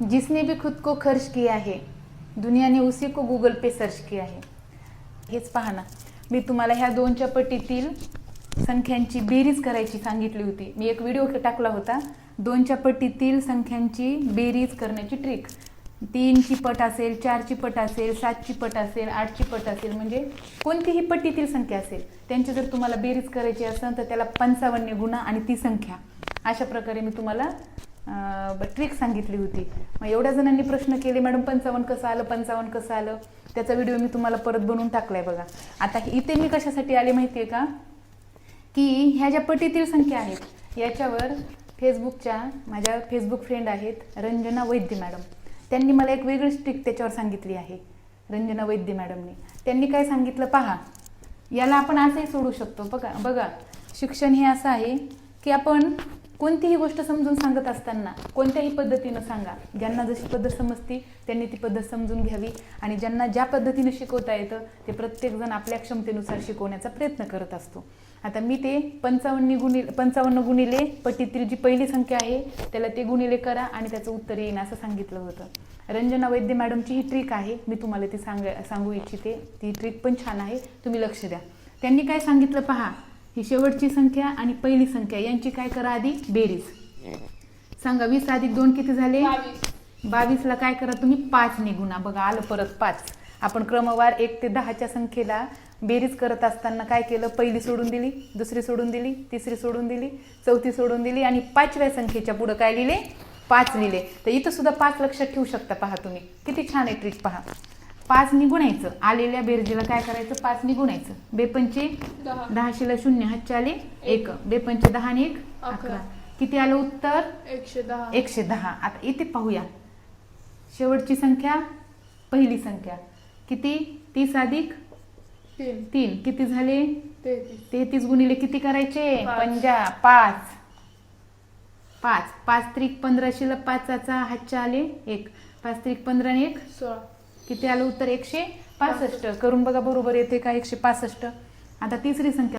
जिसने भी खुद को खर्च किया है दुनिया ने उसी को गूगल पे सर्च किया है हेच पहा ना. मी तुम्हाला ह्या दोनच्या पट्टीतील संख्यांची बेरीज करायची सांगितली होती. मी एक व्हिडिओ टाकला होता. दोनच्या पट्टीतील संख्यांची बेरीज करण्याची ट्रिक तीनची पट असेल चारची पट असेल सातची पट असेल आठची पट असेल म्हणजे कोणतीही पट्टीतील संख्या असेल त्यांची जर तुम्हाला बेरीज करायची असेल तर त्याला पंचावन्न गुणा आणि ती संख्या. अशा प्रकारे मी तुम्हाला ट्रिक सांगितली होती. मग एवढ्या जणांनी प्रश्न केले मॅडम पंचावन्न कसं आलं? पंचावन्न कसं आलं? त्याचा व्हिडिओ मी तुम्हाला परत बनवून टाकलाय बघा. आता इथे मी कशासाठी आले माहिती आहे का? की ह्या ज्या पटीतील संख्या आहेत याच्यावर फेसबुकच्या माझ्या फेसबुक फ्रेंड आहेत रंजना वैद्य मॅडम. त्यांनी मला एक वेगळीच ट्रिक त्याच्यावर सांगितली आहे रंजना वैद्य मॅडमने. त्यांनी काय सांगितलं पहा. याला आपण असंही सोडू शकतो. बघा बघा. शिक्षण हे असं आहे की आपण कोणतीही गोष्ट समजून सांगत असताना कोणत्याही पद्धतीनं सांगा. ज्यांना जशी पद्धत समजती त्यांनी ती पद्धत समजून घ्यावी. आणि ज्यांना ज्या पद्धतीनं शिकवता येतं ते प्रत्येकजण आपल्या क्षमतेनुसार शिकवण्याचा प्रयत्न करत असतो. आता मी ते पंचावन्न गुणिले पंचावन्न गुणिले पट्टीतील जी पहिली संख्या आहे त्याला ते गुणिले करा आणि त्याचं उत्तर येईन असं सांगितलं होतं. रंजना वैद्य मॅडमची ही ट्रिक आहे. मी तुम्हाला ती सांग सांगू इच्छिते. ती ट्रिक पण छान आहे. तुम्ही लक्ष द्या. त्यांनी काय सांगितलं पहा? ही शेवटची संख्या आणि पहिली संख्या. यांची काय करा आधी? बेरीज. सांगा वीस अधिक दोन किती झाले? बावीस. बावीसला काय करा तुम्ही? पाच निघुणा बघा आलं परत पाच. आपण क्रमवार एक ते दहाच्या संख्येला बेरीज करत असताना काय केलं? पहिली सोडून दिली दुसरी सोडून दिली तिसरी सोडून दिली चौथी सोडून दिली आणि पाचव्या संख्येच्या पुढं काय लिहिले? पाच लिहिले. तर इथं सुद्धा पाच लक्षात ठेवू शकता पहा तुम्ही. किती छान आहे ट्रिक पहा. पाच निगुणायचं आलेल्या बेरजेला काय करायचं? पाच निगुणायचं बेपंचे दहा. दहाशीला शून्य हातचे आले एक. बेपंचे दहा आणि एक अकरा. अकरा. किती आलं उत्तर? एकशे दहा. एकशे दहा. आता इथे पाहूया. शेवटची संख्या पहिली संख्या. किती? तीस अधिक तीन. तीन. किती झाले? तेहतीस. तेहतीस गुणिले किती करायचे? पाच. पंजा. पाच. पाच. पाच त्रिक पंधराशेला पाचाचा हातच्या आले एक. पाच त्रिक पंधरा आणि एक? सोळा. किती आलं? उत्तर एकशे पासष्ट. करून बघा बरोबर येते का एकशे पासष्ट? आता तिसरी संख्या